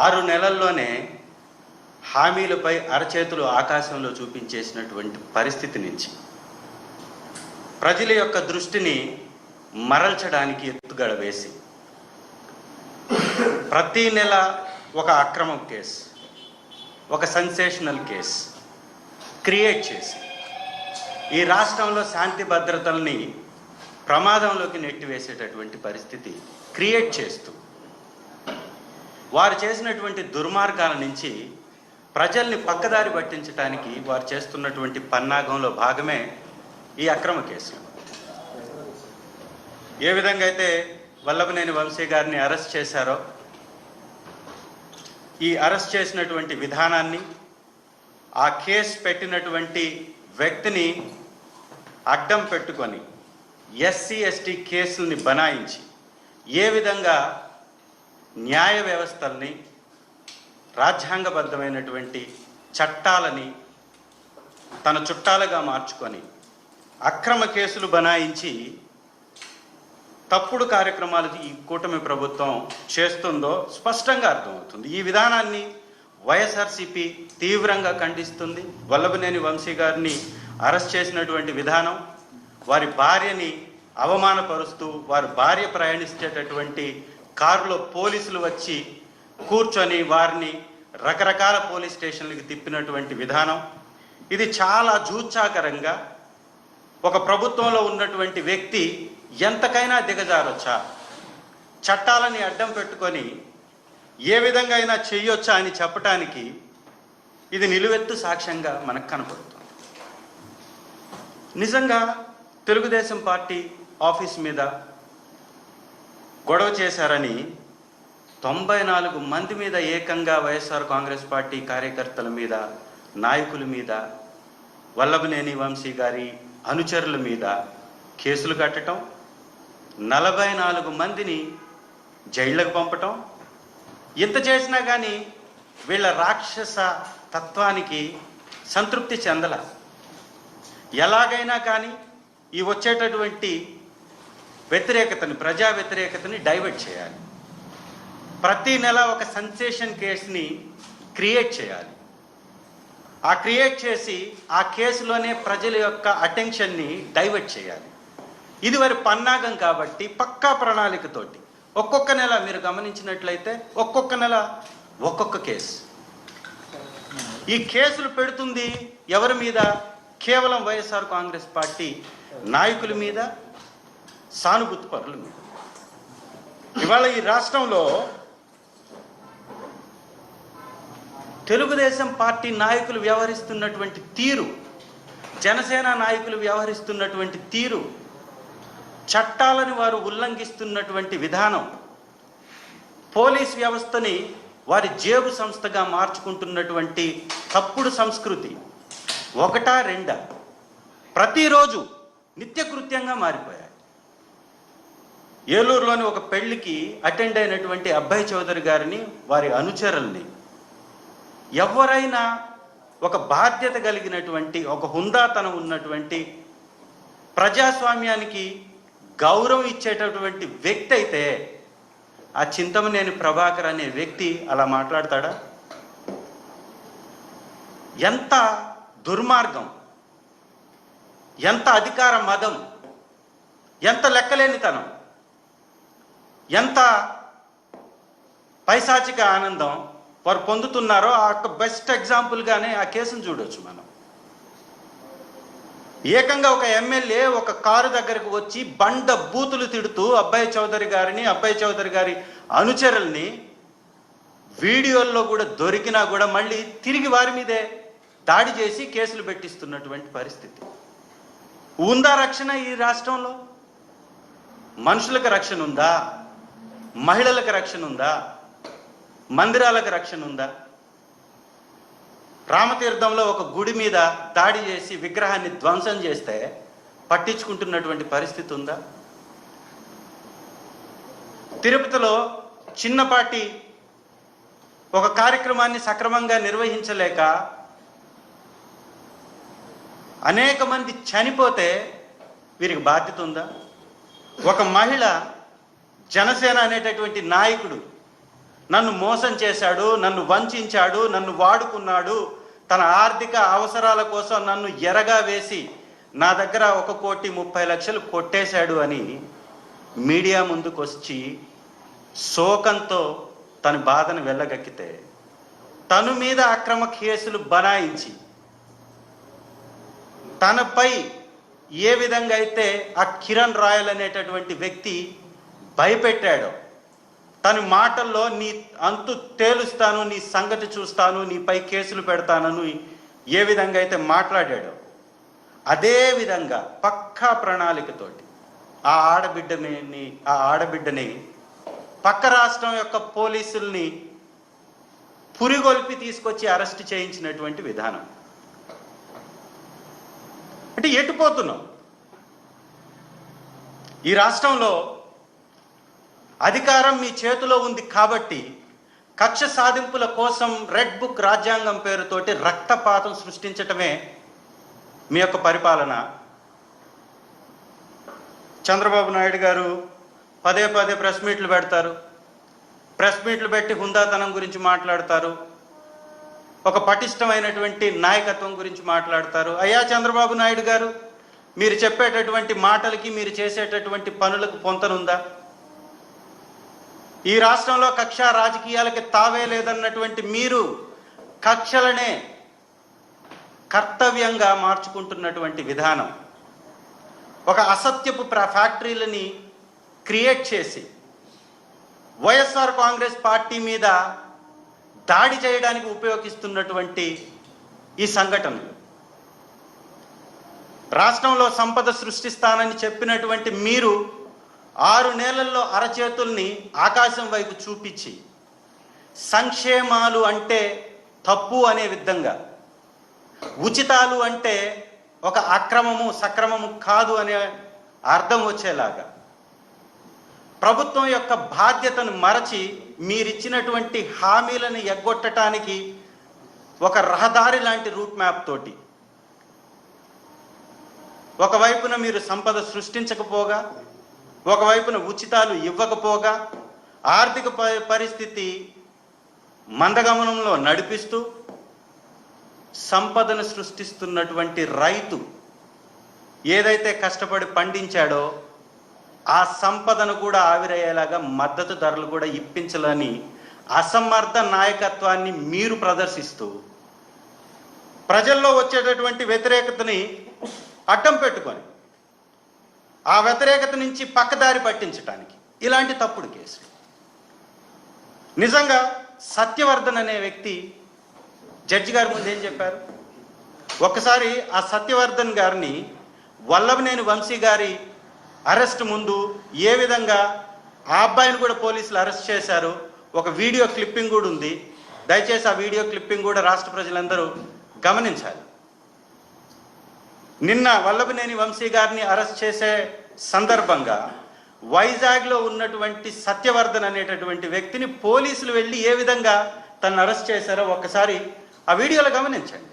ఆరు నెలల్లోనే హామీలపై అరచేతులు ఆకాశంలో చూపించేసినటువంటి పరిస్థితి నుంచి ప్రజల యొక్క దృష్టిని మరల్చడానికి ఎత్తుగడ వేసి ప్రతి నెల ఒక అక్రమం కేసు ఒక సెన్సేషనల్ కేసు క్రియేట్ చేసి ఈ రాష్ట్రంలో శాంతి భద్రతల్ని ప్రమాదంలోకి నెట్టివేసేటటువంటి పరిస్థితి క్రియేట్ చేస్తూ వారు చేసినటువంటి దుర్మార్గాల నుంచి ప్రజల్ని పక్కదారి పట్టించడానికి వారు చేస్తున్నటువంటి పన్నాగంలో భాగమే ఈ అక్రమ కేసులు. ఏ విధంగా అయితే వల్లభనేని వంశీ గారిని అరెస్ట్ చేశారో ఈ అరెస్ట్ చేసినటువంటి విధానాన్ని ఆ కేసు పెట్టినటువంటి వ్యక్తిని అడ్డం పెట్టుకొని ఎస్సీ ఎస్టీ కేసుల్ని బనాయించి ఏ విధంగా న్యాయ వ్యవస్థల్ని రాజ్యాంగబద్ధమైనటువంటి చట్టాలని తన చుట్టాలుగా మార్చుకొని అక్రమ కేసులు బనాయించి తప్పుడు కార్యక్రమాలు ఈ కూటమి ప్రభుత్వం చేస్తుందో స్పష్టంగా అర్థమవుతుంది. ఈ విధానాన్ని వైఎస్ఆర్సిపి తీవ్రంగా ఖండిస్తుంది. వల్లభనేని వంశీ గారిని అరెస్ట్ చేసినటువంటి విధానం వారి భార్యని అవమానపరుస్తూ వారి భార్య ప్రయాణించేటటువంటి కారులో పోలీసులు వచ్చి కూర్చొని వారిని రకరకాల పోలీస్ స్టేషన్లకి తిప్పినటువంటి విధానం. ఇది చాలా జూచాకరంగా ఒక ప్రభుత్వంలో ఉన్నటువంటి వ్యక్తి ఎంతకైనా దిగజారొచ్చా? చట్టాలని అడ్డం పెట్టుకొని ఏ విధంగా అయినా చెయ్యొచ్చా అని చెప్పటానికి ఇది నిలువెత్తు సాక్ష్యంగా మనకు కనపడుతుంది. నిజంగా తెలుగుదేశం పార్టీ ఆఫీస్ మీద గొడవ చేశారని తొంభై నాలుగు మంది మీద ఏకంగా వైఎస్ఆర్ కాంగ్రెస్ పార్టీ కార్యకర్తల మీద నాయకుల మీద వల్లభనేని వంశీ గారి అనుచరుల మీద కేసులు కట్టడం నలభై నాలుగు మందిని జైళ్ళకు పంపటం ఇంత చేసినా కానీ వీళ్ళ రాక్షస తత్వానికి సంతృప్తి చెందల. ఎలాగైనా కానీ ఈ వచ్చేటటువంటి వ్యతిరేకతని ప్రజా వ్యతిరేకతని డైవర్ట్ చేయాలి. ప్రతి నెల ఒక సెన్సేషన్ కేసుని క్రియేట్ చేయాలి. ఆ క్రియేట్ చేసి ఆ కేసులోనే ప్రజల యొక్క అటెన్షన్ని డైవర్ట్ చేయాలి. ఇది వారి పన్నాగం కాబట్టి పక్కా ప్రణాళికతోటి. ఒక్కొక్క నెల మీరు గమనించినట్లయితే ఒక్కొక్క నెల ఒక్కొక్క కేసు. ఈ కేసులు పెడుతుంది ఎవరి మీద? కేవలం వైఎస్ఆర్ కాంగ్రెస్ పార్టీ నాయకుల మీద సానుభూతి పరుల ఇవాళ ఈ రాష్ట్రంలో తెలుగుదేశం పార్టీ నాయకులు వ్యవహరిస్తున్నటువంటి తీరు జనసేన నాయకులు వ్యవహరిస్తున్నటువంటి తీరు చట్టాలను వారు ఉల్లంఘిస్తున్నటువంటి విధానం పోలీస్ వ్యవస్థని వారి జేబు సంస్థగా మార్చుకుంటున్నటువంటి తప్పుడు సంస్కృతి ఒకటా రెండా ప్రతిరోజు నిత్యకృత్యంగా మారిపోయారు ఏలూరులోని ఒక పెళ్ళికి అటెండ్ అయినటువంటి అబ్బాయి చౌదరి గారిని వారి అనుచరుల్ని. ఎవరైనా ఒక బాధ్యత కలిగినటువంటి ఒక హుందాతనం ఉన్నటువంటి ప్రజాస్వామ్యానికి గౌరవం ఇచ్చేటటువంటి వ్యక్తి అయితే ఆ చింతమనేని ప్రభాకర్ అనే వ్యక్తి అలా మాట్లాడతాడా? ఎంత దుర్మార్గం ఎంత అధికార మదం ఎంత లెక్కలేనితనం. ఎంత పైశాచిక ఆనందం వారు పొందుతున్నారో ఆ బెస్ట్ ఎగ్జాంపుల్గానే ఆ కేసును చూడొచ్చు మనం. ఏకంగా ఒక ఎమ్మెల్యే ఒక కారు దగ్గరకు వచ్చి బండ బూతులు తిడుతూ అబ్బాయి చౌదరి గారిని అబ్బాయి చౌదరి గారి అనుచరుల్ని వీడియోల్లో కూడా దొరికినా కూడా మళ్ళీ తిరిగి వారి మీదే దాడి చేసి కేసులు పెట్టిస్తున్నటువంటి పరిస్థితి. ఉందా రక్షణ ఈ రాష్ట్రంలో? మనుషులకు రక్షణ ఉందా? మహిళలకు రక్షణ ఉందా? మందిరాలకు రక్షణ ఉందా? రామతీర్థంలో ఒక గుడి మీద దాడి చేసి విగ్రహాన్ని ధ్వంసం చేస్తే పట్టించుకుంటున్నటువంటి పరిస్థితి ఉందా? తిరుపతిలో చిన్నపాటి ఒక కార్యక్రమాన్ని సక్రమంగా నిర్వహించలేక అనేక మంది చనిపోతే వీరికి బాధ్యత ఉందా? ఒక మహిళ జనసేన అనేటటువంటి నాయకుడు నన్ను మోసం చేశాడు నన్ను వంచాడు నన్ను వాడుకున్నాడు తన ఆర్థిక అవసరాల కోసం నన్ను ఎరగా వేసి నా దగ్గర ఒక కోటి ముప్పై లక్షలు కొట్టేశాడు అని మీడియా ముందుకు వచ్చి శోకంతో తన బాధను వెళ్ళగక్కితే తను మీద అక్రమ కేసులు బనాయించి తనపై ఏ విధంగా అయితే ఆ కిరణ్ రాయల్ అనేటటువంటి వ్యక్తి భయపెట్టాడో. తన మాటల్లో నీ అంతు తేలుస్తాను నీ సంగతి చూస్తాను నీపై కేసులు పెడతానని ఏ విధంగా అయితే మాట్లాడాడో అదే విధంగా పక్కా ప్రణాళికతోటి ఆ ఆడబిడ్డని ఆ ఆడబిడ్డని పక్క రాష్ట్రం యొక్క పోలీసుల్ని పురిగొల్పి తీసుకొచ్చి అరెస్ట్ చేయించినటువంటి విధానం. అంటే ఎటుపోతున్నాం ఈ రాష్ట్రంలో అధికారం మీ చేతిలో ఉంది కాబట్టి కక్ష సాధింపుల కోసం రెడ్ బుక్ రాజ్యాంగం పేరుతోటి రక్తపాతం సృష్టించటమే మీ యొక్క పరిపాలన. చంద్రబాబు నాయుడు గారు పదే పదే ప్రెస్ మీట్లు పెడతారు. ప్రెస్ మీట్లు పెట్టి హుందాతనం గురించి మాట్లాడతారు. ఒక పటిష్టమైనటువంటి నాయకత్వం గురించి మాట్లాడతారు. అయ్యా చంద్రబాబు నాయుడు గారు మీరు చెప్పేటటువంటి మాటలకి మీరు చేసేటటువంటి పనులకు పొంతనుందా? ఈ రాష్ట్రంలో కక్ష రాజకీయాలకి తావే లేదన్నటువంటి మీరు కక్షలనే కర్తవ్యంగా మార్చుకుంటున్నటువంటి విధానం ఒక అసత్యపు ప్ర- ఫ్యాక్టరీలని క్రియేట్ చేసి వైఎస్ఆర్ కాంగ్రెస్ పార్టీ మీద దాడి చేయడానికి ఉపయోగిస్తున్నటువంటి ఈ సంఘటనలు. రాష్ట్రంలో సంపద సృష్టిస్తానని చెప్పినటువంటి మీరు ఆరు నెలల్లో అరచేతుల్ని ఆకాశం వైపు చూపించి సంక్షేమాలు అంటే తప్పు అనే విధంగా. ఉచితాలు అంటే ఒక అక్రమము సక్రమము కాదు అనే అర్థం వచ్చేలాగా. ప్రభుత్వం యొక్క బాధ్యతను మరచి మీరిచ్చినటువంటి హామీలను ఎగ్గొట్టడానికి ఒక రహదారి లాంటి రూట్ మ్యాప్ తోటి. ఒకవైపున మీరు సంపద సృష్టించకపోగా ఒకవైపున ఉచితాలు ఇవ్వకపోగా ఆర్థిక ప- పరిస్థితి మందగమనంలో నడిపిస్తూ సంపదను సృష్టిస్తున్నటువంటి రైతు ఏదైతే కష్టపడి పండించాడో ఆ సంపదను కూడా ఆవిరయ్యేలాగా మద్దతు ధరలు కూడా ఇప్పించాలని అసమర్థ నాయకత్వాన్ని మీరు ప్రదర్శిస్తూ ప్రజల్లో వచ్చేటటువంటి వ్యతిరేకతని అడ్డం పెట్టుకొని ఆ వ్యతిరేకత నుంచి పక్కదారి పట్టించటానికి ఇలాంటి తప్పుడు కేసులు. నిజంగా సత్యవర్ధన్ అనే వ్యక్తి జడ్జి గారి ముందు ఏం చెప్పారు? ఒకసారి ఆ సత్యవర్ధన్ గారిని వల్లభనేని వంశీ గారి అరెస్ట్ ముందు ఏ విధంగా ఆ అబ్బాయిని కూడా పోలీసులు అరెస్ట్ చేశారు? ఒక వీడియో క్లిప్పింగ్ కూడా ఉంది. దయచేసి ఆ వీడియో క్లిప్పింగ్ కూడా రాష్ట్ర ప్రజలందరూ గమనించాలి. నిన్న వల్లభనేని వంశీ గారిని అరెస్ట్ చేసే సందర్భంగా వైజాగ్లో ఉన్నటువంటి సత్యవర్ధన్ అనేటటువంటి వ్యక్తిని పోలీసులు వెళ్ళి ఏ విధంగా తను అరెస్ట్ చేశారో ఒక్కసారి ఆ వీడియోలో గమనించండి.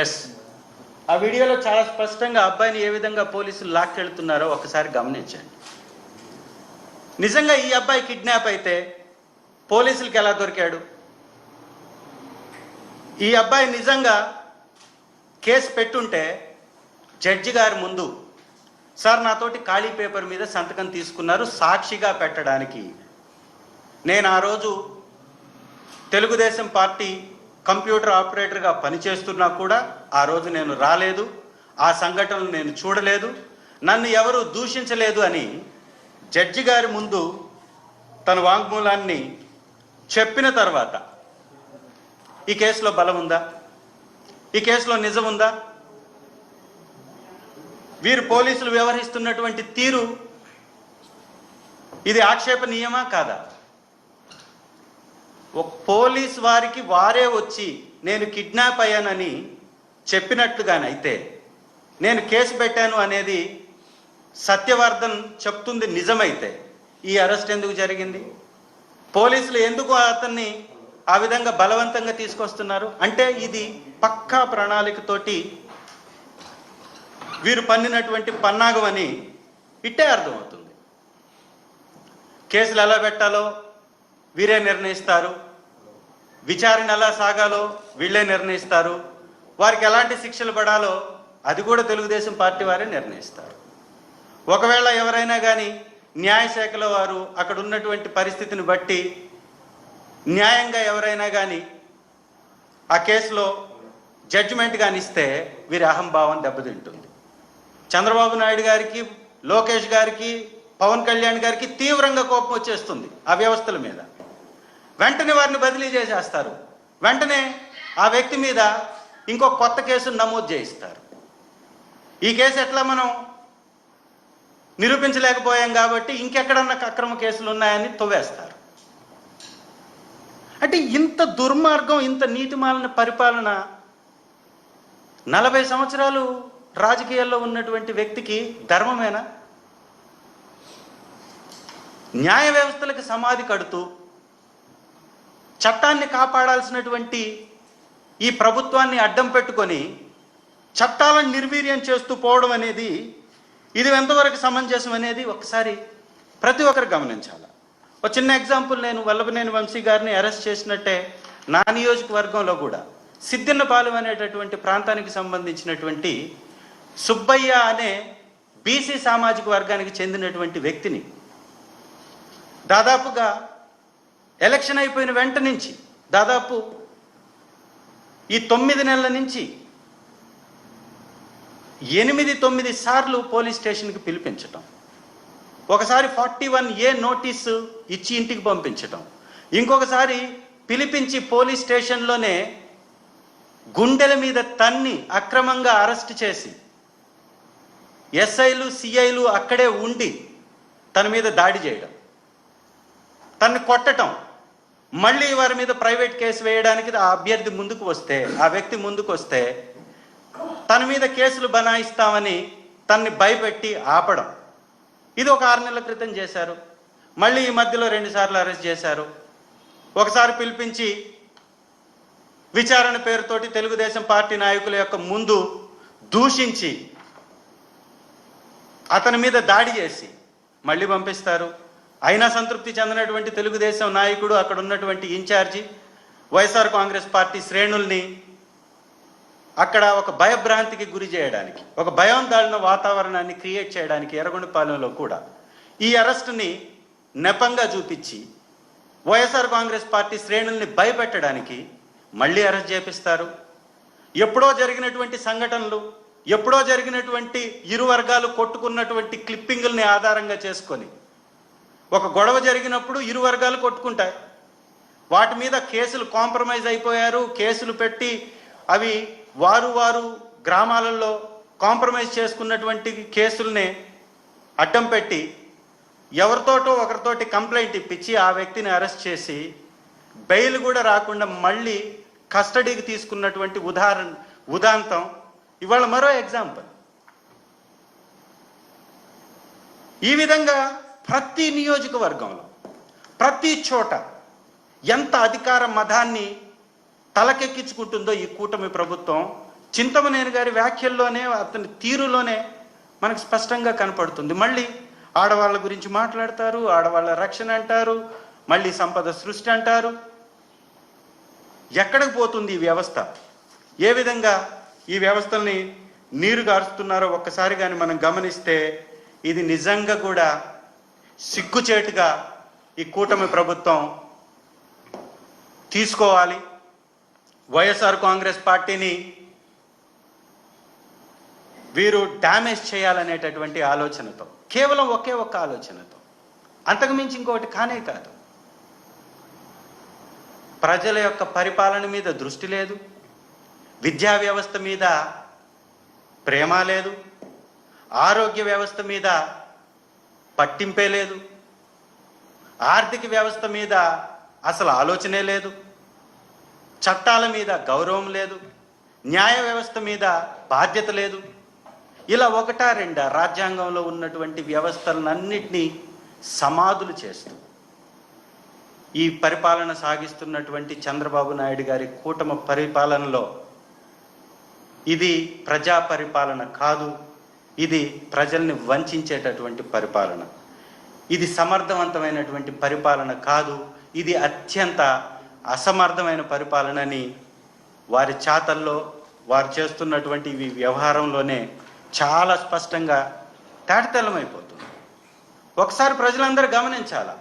ఎస్ ఆ వీడియోలో చాలా స్పష్టంగా అబ్బాయిని ఏ విధంగా పోలీసులు లాక్కెళ్తున్నారో ఒకసారి గమనించండి. నిజంగా ఈ అబ్బాయి కిడ్నాప్ అయితే పోలీసులకి ఎలా దొరికాడు? ఈ అబ్బాయి నిజంగా కేసు పెట్టుంటే జడ్జి గారి ముందు సార్ నాతోటి ఖాళీ పేపర్ మీద సంతకం తీసుకున్నారు సాక్షిగా పెట్టడానికి. నేను ఆ రోజు తెలుగుదేశం పార్టీ కంప్యూటర్ ఆపరేటర్గా పనిచేస్తున్నా కూడా ఆ రోజు నేను రాలేదు ఆ సంఘటనలు నేను చూడలేదు నన్ను ఎవరు దూషించలేదు అని జడ్జి గారి ముందు తన వాంగ్మూలాన్ని చెప్పిన తర్వాత ఈ కేసులో బలం ఉందా? ఈ కేసులో నిజం ఉందా? వీరు పోలీసులు వ్యవహరిస్తున్నటువంటి తీరు ఇది ఆక్షేపనీయమా కాదా? ఒక పోలీస్ వారికి వారే వచ్చి నేను కిడ్నాప్ అయ్యానని చెప్పినట్లుగానైతే నేను కేసు పెట్టాను అనేది సత్యవర్ధన్ చెప్తుంది నిజమైతే. ఈ అరెస్ట్ ఎందుకు జరిగింది? పోలీసులు ఎందుకు అతన్ని ఆ విధంగా బలవంతంగా తీసుకొస్తున్నారు? అంటే ఇది పక్కా ప్రణాళికతోటి వీరు పన్నినటువంటి పన్నాగం అని ఇట్టే అర్థమవుతుంది. కేసులు ఎలా పెట్టాలో వీరే నిర్ణయిస్తారు? విచారణ ఎలా సాగాలో వీళ్ళే నిర్ణయిస్తారు. వారికి ఎలాంటి శిక్షలు పడాలో అది కూడా తెలుగుదేశం పార్టీ వారే నిర్ణయిస్తారు. ఒకవేళ ఎవరైనా కానీ న్యాయశాఖలో వారు అక్కడ ఉన్నటువంటి పరిస్థితిని బట్టి న్యాయంగా ఎవరైనా కానీ ఆ కేసులో జడ్జిమెంట్ కానిస్తే వీరి అహంభావం దెబ్బతింటుంది. చంద్రబాబు నాయుడు గారికి లోకేష్ గారికి పవన్ కళ్యాణ్ గారికి తీవ్రంగా కోపం వచ్చేస్తుంది ఆ వ్యవస్థల మీద. వెంటనే వారిని బదిలీ చేసేస్తారు. వెంటనే ఆ వ్యక్తి మీద ఇంకో కొత్త కేసును నమోదు చేయిస్తారు. ఈ కేసు ఎట్లా మనం నిరూపించలేకపోయాం కాబట్టి ఇంకెక్కడన్నా అక్రమ కేసులు ఉన్నాయని తవ్వేస్తారు. అంటే ఇంత దుర్మార్గం ఇంత నీతిమాలిన పరిపాలన నలభై సంవత్సరాలు రాజకీయాల్లో ఉన్నటువంటి వ్యక్తికి ధర్మమేనా? న్యాయ వ్యవస్థలకు సమాధి కడుతూ చట్టాన్ని కాపాడాల్సినటువంటి ఈ ప్రభుత్వాన్ని అడ్డం పెట్టుకొని చట్టాలను నిర్వీర్యం చేస్తూ పోవడం అనేది ఇది ఎంతవరకు సమంజసం అనేది ఒకసారి ప్రతి ఒక్కరు గమనించాలి. ఒక చిన్న ఎగ్జాంపుల్ నేను వల్లభనేని వంశీ గారిని అరెస్ట్ చేసినట్టే నా నియోజకవర్గంలో కూడా. సిద్దిన్నపాలెం అనేటటువంటి ప్రాంతానికి సంబంధించినటువంటి సుబ్బయ్య అనే బీసీ సామాజిక వర్గానికి చెందినటువంటి వ్యక్తిని దాదాపుగా ఎలక్షన్ అయిపోయిన వెంట నుంచి దాదాపు ఈ తొమ్మిది నెలల నుంచి ఎనిమిది తొమ్మిది సార్లు పోలీస్ స్టేషన్కి పిలిపించటం. ఒకసారి ఫార్టీ వన్ ఏ నోటీసు ఇచ్చి ఇంటికి పంపించటం. ఇంకొకసారి పిలిపించి పోలీస్ స్టేషన్లోనే గుండెల మీద తన్ని అక్రమంగా అరెస్ట్ చేసి ఎస్ఐలు సిఐలు అక్కడే ఉండి తన మీద దాడి చేయడం తన్ని కొట్టటం. మళ్ళీ వారి మీద ప్రైవేట్ కేసు వేయడానికి ఆ అభ్యర్థి ముందుకు వస్తే ఆ వ్యక్తి ముందుకు వస్తే తన మీద కేసులు బనాయిస్తామని తన్ని భయపెట్టి ఆపడం. ఇది ఒక ఆరు నెలల క్రితం చేశారు. మళ్ళీ ఈ మధ్యలో రెండుసార్లు అరెస్ట్ చేశారు. ఒకసారి పిలిపించి విచారణ పేరుతోటి తెలుగుదేశం పార్టీ నాయకుల యొక్క ముందు దూషించి అతని మీద దాడి చేసి మళ్ళీ పంపిస్తారు. అయినా సంతృప్తి చెందినటువంటి తెలుగుదేశం నాయకుడు అక్కడ ఉన్నటువంటి ఇన్ఛార్జి వైఎస్ఆర్ కాంగ్రెస్ పార్టీ శ్రేణుల్ని అక్కడ ఒక భయభ్రాంతికి గురి చేయడానికి ఒక భయాందాళన వాతావరణాన్ని క్రియేట్ చేయడానికి ఎర్రగొండపాలెంలో కూడా ఈ అరెస్టుని నెపంగా చూపించి వైఎస్ఆర్ కాంగ్రెస్ పార్టీ శ్రేణుల్ని భయపెట్టడానికి మళ్ళీ అరెస్ట్ చేపిస్తారు. ఎప్పుడో జరిగినటువంటి సంఘటనలు ఎప్పుడో జరిగినటువంటి ఇరు వర్గాలు కొట్టుకున్నటువంటి క్లిప్పింగుల్ని ఆధారంగా చేసుకొని ఒక గొడవ జరిగినప్పుడు ఇరు వర్గాలు కొట్టుకుంటాయి. వాటి మీద కేసులు కాంప్రమైజ్ అయిపోయారు. కేసులు పెట్టి అవి వారు వారు గ్రామాలలో కాంప్రమైజ్ చేసుకున్నటువంటి కేసుల్ని అడ్డం పెట్టి ఎవరితోటో ఒకరితోటి కంప్లైంట్ ఇప్పించి ఆ వ్యక్తిని అరెస్ట్ చేసి బెయిల్ కూడా రాకుండా మళ్ళీ కస్టడీకి తీసుకున్నటువంటి ఉదాహరణ ఉదాంతం. ఇవాళ మరో ఎగ్జాంపుల్. ఈ విధంగా ప్రతి నియోజకవర్గంలో ప్రతి చోట ఎంత అధికార మతాన్ని తలకెక్కించుకుంటుందో ఈ కూటమి ప్రభుత్వం చింతమనేని గారి వ్యాఖ్యల్లోనే అతని తీరులోనే మనకు స్పష్టంగా కనపడుతుంది. మళ్ళీ ఆడవాళ్ళ గురించి మాట్లాడతారు ఆడవాళ్ళ రక్షణ అంటారు మళ్ళీ సంపద సృష్టి అంటారు. ఎక్కడికి పోతుంది ఈ వ్యవస్థ? ఏ విధంగా ఈ వ్యవస్థల్ని నీరు గారుస్తున్నారో ఒక్కసారి కానీ మనం గమనిస్తే ఇది నిజంగా కూడా సిగ్గుచేటుగా ఈ కూటమి ప్రభుత్వం తీసుకోవాలి. వైఎస్ఆర్ కాంగ్రెస్ పార్టీని వీరు డ్యామేజ్ చేయాలనేటటువంటి ఆలోచనతో కేవలం ఒకే ఒక్క ఆలోచనతో అంతకు మించి ఇంకొకటి కానే కాదు. ప్రజల యొక్క పరిపాలన మీద దృష్టి లేదు విద్యా వ్యవస్థ మీద ప్రేమ లేదు ఆరోగ్య వ్యవస్థ మీద పట్టింపే లేదు. ఆర్థిక వ్యవస్థ మీద అసలు ఆలోచనే లేదు. చట్టాల మీద గౌరవం లేదు. న్యాయ వ్యవస్థ మీద బాధ్యత లేదు. ఇలా ఒకటా రెండా రాజ్యాంగంలో ఉన్నటువంటి వ్యవస్థలన్నింటినీ సమాధులు చేస్తూ ఈ పరిపాలన సాగిస్తున్నటువంటి చంద్రబాబు నాయుడు గారి కూటమి పరిపాలనలో ఇది ప్రజా పరిపాలన కాదు. ఇది ప్రజల్ని వంచేటటువంటి పరిపాలన. ఇది సమర్థవంతమైనటువంటి పరిపాలన కాదు ఇది అత్యంత అసమర్థమైన పరిపాలనని వారి చాతల్లో వారు చేస్తున్నటువంటి ఈ వ్యవహారంలోనే చాలా స్పష్టంగా తేటతెల్లమైపోతుంది. ఒకసారి ప్రజలందరూ గమనించాల?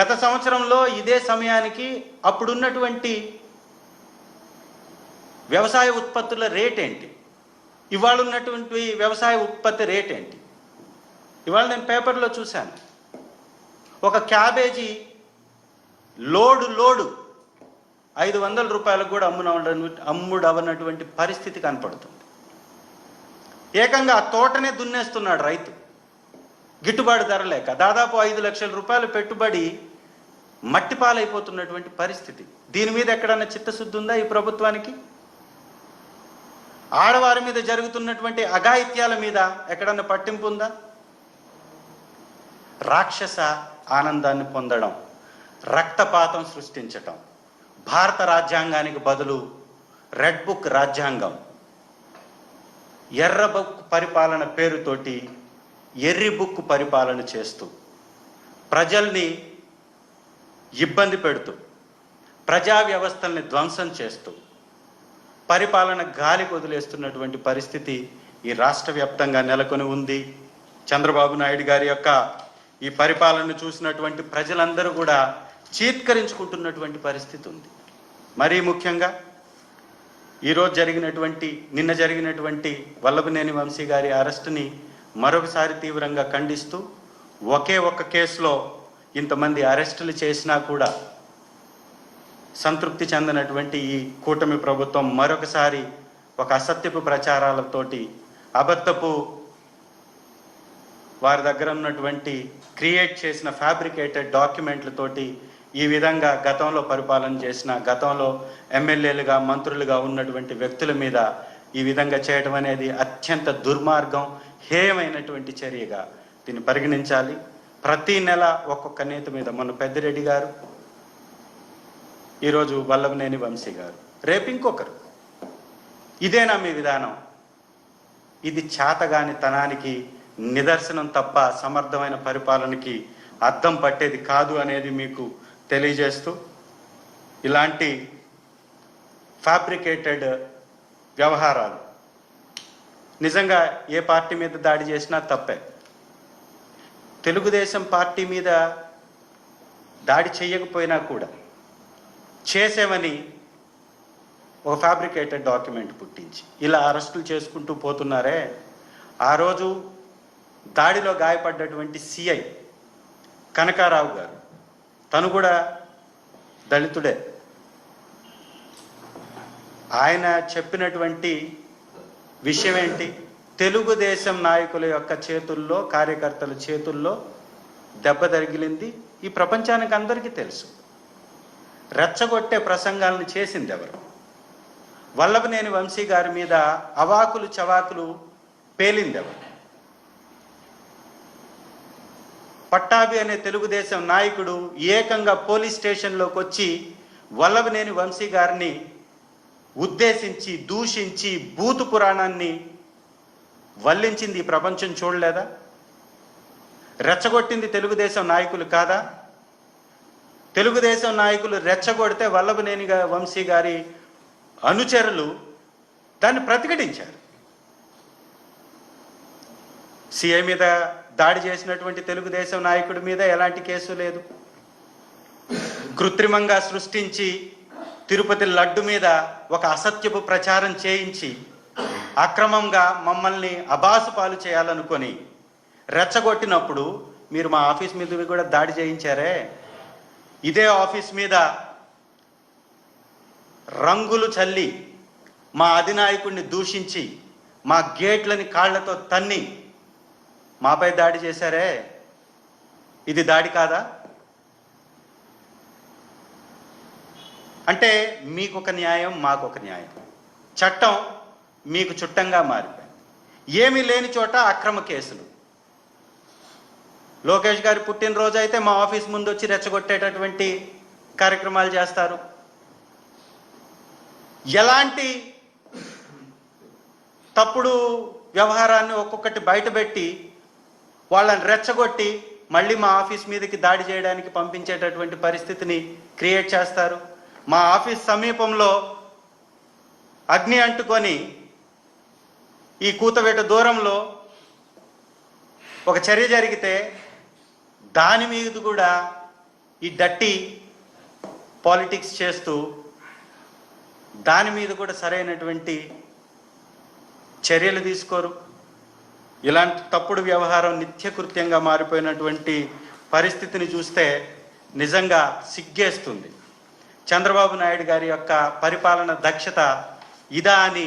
గత సంవత్సరంలో ఇదే సమయానికి అప్పుడున్నటువంటి వ్యవసాయ ఉత్పత్తుల రేట్ ఏంటి ఇవాళ ఉన్నటువంటి వ్యవసాయ ఉత్పత్తి రేట్ ఏంటి? ఇవాళ నేను పేపర్లో చూశాను. ఒక క్యాబేజీ లోడు లోడు ఐదు వందల రూపాయలకు కూడా అమ్మున అమ్ముడవనటువంటి పరిస్థితి కనపడుతుంది. ఏకంగా ఆ తోటనే దున్నేస్తున్నాడు రైతు. గిట్టుబాటు ధర లేక దాదాపు ఐదు లక్షల రూపాయలు పెట్టుబడి మట్టి పాలైపోతున్నటువంటి పరిస్థితి. దీని మీద ఎక్కడన్నా చిత్తశుద్ధి ఉందా ఈ ప్రభుత్వానికి? ఆడవారి మీద జరుగుతున్నటువంటి అఘాయిత్యాల మీద ఎక్కడన్నా పట్టింపు ఉందా? రాక్షస ఆనందాన్ని పొందడం రక్తపాతం సృష్టించటం భారత రాజ్యాంగానికి బదులు రెడ్ బుక్ రాజ్యాంగం ఎర్ర బుక్ పరిపాలన పేరుతోటి ఎర్రి బుక్ పరిపాలన చేస్తూ ప్రజల్ని ఇబ్బంది పెడుతూ ప్రజా వ్యవస్థల్ని ధ్వంసం చేస్తూ పరిపాలన గాలి వదిలేస్తున్నటువంటి పరిస్థితి ఈ రాష్ట్ర వ్యాప్తంగా నెలకొని ఉంది. చంద్రబాబు నాయుడు గారి యొక్క ఈ పరిపాలన చూసినటువంటి ప్రజలందరూ కూడా చీత్కరించుకుంటున్నటువంటి పరిస్థితి ఉంది. మరీ ముఖ్యంగా ఈరోజు జరిగినటువంటి నిన్న జరిగినటువంటి వల్లభనేని వంశీ గారి అరెస్టుని మరొకసారి తీవ్రంగా ఖండిస్తూ ఒకే ఒక్క కేసులో ఇంతమంది అరెస్టులు చేసినా కూడా సంతృప్తి చెందినటువంటి ఈ కూటమి ప్రభుత్వం మరొకసారి ఒక అసత్యపు ప్రచారాలతోటి అబద్ధపు వారి దగ్గర ఉన్నటువంటి క్రియేట్ చేసిన ఫ్యాబ్రికేటెడ్ డాక్యుమెంట్లతోటి ఈ విధంగా గతంలో పరిపాలన చేసిన గతంలో ఎమ్మెల్యేలుగా మంత్రులుగా ఉన్నటువంటి వ్యక్తుల మీద ఈ విధంగా చేయడం అనేది అత్యంత దుర్మార్గం హేయమైనటువంటి చర్యగా దీన్ని పరిగణించాలి. ప్రతి నెల ఒక్కొక్క నేత మీద మన పెద్దిరెడ్డి గారు ఈరోజు వల్లభనేని వంశీ గారు రేపు ఇంకొకరు. ఇదేనా మీ విధానం? ఇది చేతగాని తనానికి నిదర్శనం తప్ప సమర్థమైన పరిపాలనకి అర్థం పట్టేది కాదు అనేది మీకు తెలియజేస్తూ ఇలాంటి ఫ్యాబ్రికేటెడ్ వ్యవహారాలు నిజంగా ఏ పార్టీ మీద దాడి చేసినా తప్పే. తెలుగుదేశం పార్టీ మీద దాడి చేయకపోయినా కూడా చేసేవని ఒక ఫ్యాబ్రికేటెడ్ డాక్యుమెంట్ పుట్టించి. ఇలా అరెస్టులు చేసుకుంటూ పోతున్నారే? ఆ రోజు దాడిలో గాయపడ్డటువంటి సిఐ కనకారావు గారు. తను కూడా దళితుడే. ఆయన చెప్పినటువంటి విషయం ఏంటి తెలుగుదేశం నాయకుల యొక్క చేతుల్లో కార్యకర్తల చేతుల్లో దెబ్బ తగిలింది. ఈ ప్రపంచానికి అందరికీ తెలుసు. రెచ్చగొట్టే ప్రసంగాలను చేసింది ఎవరు వల్లభనేని వంశీ గారి మీద అవాకులు చవాకులు పేలింది ఎవరు పట్టాభి అనే తెలుగుదేశం నాయకుడు ఏకంగా పోలీస్ స్టేషన్లోకి వచ్చి వల్లభనేని వంశీ గారిని ఉద్దేశించి దూషించి బూతు పురాణాన్ని వల్లించింది ఈ ప్రపంచం చూడలేదా? రెచ్చగొట్టింది తెలుగుదేశం నాయకులు కాదా? తెలుగుదేశం నాయకులు రెచ్చగొడితే వల్లభనేని వంశీ గారి అనుచరులు దాన్ని ప్రతిఘటించారు. సిఐ మీద దాడి చేసినటువంటి తెలుగుదేశం నాయకుడి మీద ఎలాంటి కేసు లేదు. కృత్రిమంగా సృష్టించి తిరుపతి లడ్డు మీద ఒక అసత్యపు ప్రచారం చేయించి అక్రమంగా మమ్మల్ని అబాసు పాలు చేయాలనుకొని రెచ్చగొట్టినప్పుడు మీరు మా ఆఫీస్ మీద కూడా దాడి చేయించారే? ఇదే ఆఫీస్ మీద రంగులు చల్లి మా అధినాయకుడిని దూషించి మా గేట్లని కాళ్ళతో తన్ని మాపై దాడి చేశారే? ఇది దాడి కాదా? అంటే మీకు ఒక న్యాయం మాకు ఒక న్యాయం. చట్టం మీకు చుట్టంగా మారిపోయింది. ఏమీ లేని చోట అక్రమ కేసులు. లోకేష్ గారి పుట్టినరోజు అయితే మా ఆఫీస్ ముందు వచ్చి రెచ్చగొట్టేటటువంటి కార్యక్రమాలు చేస్తారు. ఎలాంటి తప్పుడు వ్యవహారాన్ని ఒక్కొక్కటి బయటపెట్టి వాళ్ళని రెచ్చగొట్టి మళ్ళీ మా ఆఫీస్ మీదకి దాడి చేయడానికి పంపించేటటువంటి పరిస్థితిని క్రియేట్ చేస్తారు. మా ఆఫీస్ సమీపంలో అగ్ని అంటుకొని ఈ కూతవేట దూరంలో ఒక చర్య జరిగితే దాని మీద కూడా ఈ డట్టి పాలిటిక్స్ చేస్తూ దాని మీద కూడా సరైనటువంటి చర్యలు తీసుకోరు. ఇలాంటి తప్పుడు వ్యవహారం నిత్యకృత్యంగా మారిపోయినటువంటి పరిస్థితిని చూస్తే నిజంగా సిగ్గేస్తుంది. చంద్రబాబు నాయుడు గారి యొక్క పరిపాలన దక్షత ఇదా అని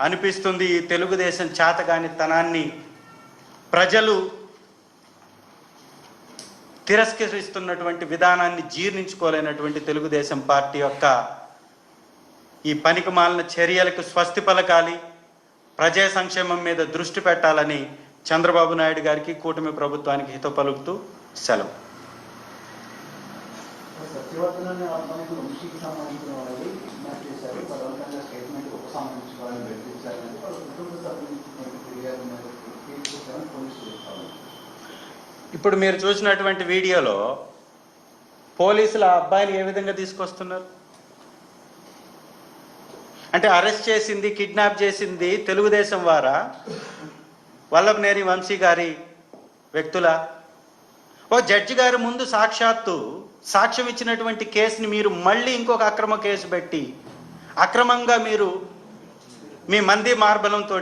అనిపిస్తుంది ఈ తెలుగుదేశం చేతగాని తనాన్ని ప్రజలు తిరస్కరిస్తున్నటువంటి విధానాన్ని జీర్ణించుకోలేనటువంటి తెలుగుదేశం పార్టీ యొక్క ఈ పనికి మాలిన చర్యలకు స్వస్తి పలకాలి ప్రజా సంక్షేమం మీద దృష్టి పెట్టాలని చంద్రబాబు నాయుడు గారికి కూటమి ప్రభుత్వానికి హిత పలుకుతూ సెలవు. సత్యవర్ధనాన్ని ఇప్పుడు మీరు చూసినటువంటి వీడియోలో పోలీసులు ఆ అబ్బాయిని ఏ విధంగా తీసుకొస్తున్నారు? అంటే అరెస్ట్ చేసింది కిడ్నాప్ చేసింది తెలుగుదేశం వారా? వల్లభనేని వంశీ గారి వ్యక్తుల? ఓ జడ్జి గారి ముందు సాక్షాత్తు సాక్ష్యం ఇచ్చినటువంటి కేసుని మీరు మళ్ళీ ఇంకొక అక్రమ కేసు పెట్టి అక్రమంగా మీరు మీ మంది మార్బలంతో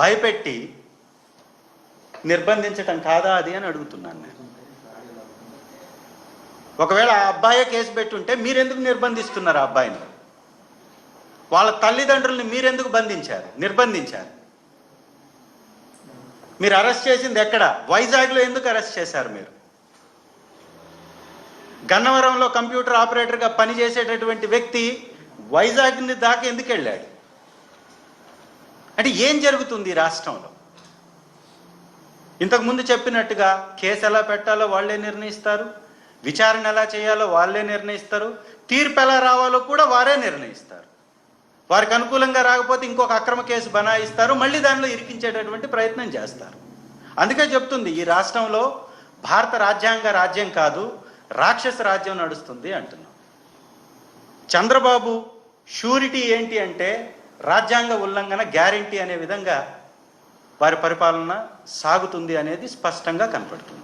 భయపెట్టి నిర్బంధించటం కాదా అది అని అడుగుతున్నాను నేను. ఒకవేళ ఆ అబ్బాయే కేసు పెట్టుంటే మీరెందుకు నిర్బంధిస్తున్నారు ఆ అబ్బాయిని? వాళ్ళ తల్లిదండ్రుల్ని మీరెందుకు బంధించారు? నిర్బంధించారు. మీరు అరెస్ట్ చేసింది ఎక్కడ? వైజాగ్లో ఎందుకు అరెస్ట్ చేశారు మీరు? గన్నవరంలో కంప్యూటర్ ఆపరేటర్గా పనిచేసేటటువంటి వ్యక్తి వైజాగ్ని దాకా ఎందుకు వెళ్ళాడు? అంటే ఏం జరుగుతుంది రాష్ట్రంలో? ఇంతకుముందు చెప్పినట్టుగా కేసు ఎలా పెట్టాలో వాళ్ళే నిర్ణయిస్తారు విచారణ ఎలా చేయాలో వాళ్ళే నిర్ణయిస్తారు తీర్పు ఎలా రావాలో కూడా వారే నిర్ణయిస్తారు. వారికి అనుకూలంగా రాకపోతే ఇంకొక అక్రమ కేసు బనాయిస్తారు మళ్ళీ దానిలో ఇరికించేటటువంటి ప్రయత్నం చేస్తారు. అందుకే చెప్తుంది ఈ రాష్ట్రంలో భారత రాజ్యాంగ రాజ్యం కాదు రాక్షస రాజ్యం నడుస్తుంది అంటున్నాం. చంద్రబాబు షూరిటీ ఏంటి అంటే రాజ్యాంగ ఉల్లంఘన గ్యారంటీ అనే విధంగా వారి పరిపాలన సాగుతుంది అనేది స్పష్టంగా కనపడుతుంది.